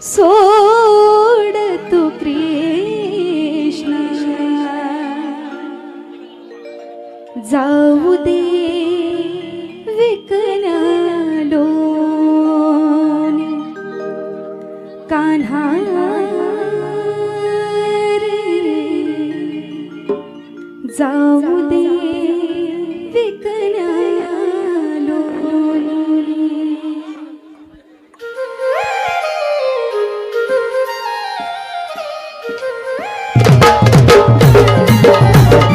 सोड तू कृष्ण. जाऊ दे विकनालो कान्हा जाऊ दे विकना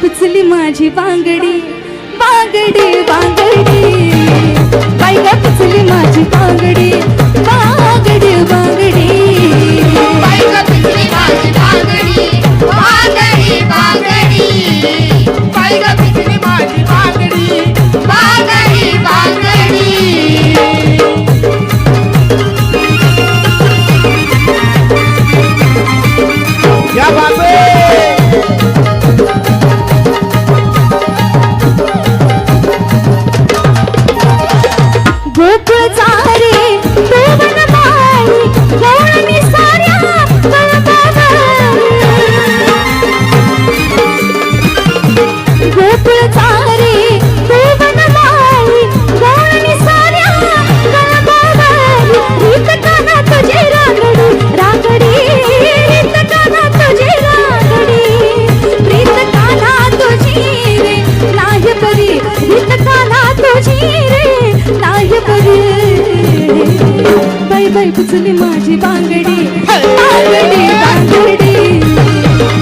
कुचली माझी बांगडी बांगडी बांगडी. बायगा कुचली माझी बांगडी बांगडी बांगडी. பூப்பு पुचली माझी बांगडी. बांगडी बांगडी.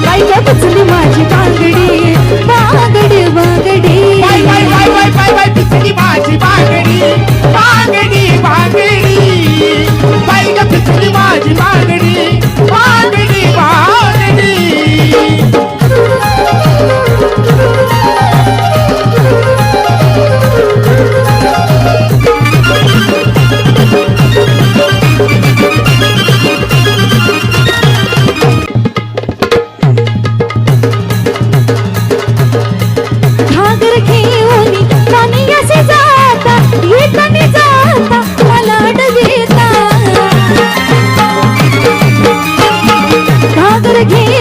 बाय का माझी बांगडी. बांगडी बांगडी. Bye bye bye bye bye bye पुचली माझी बांगडी. बांगडी बांगडी. लगे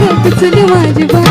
ग पुचली माझी बा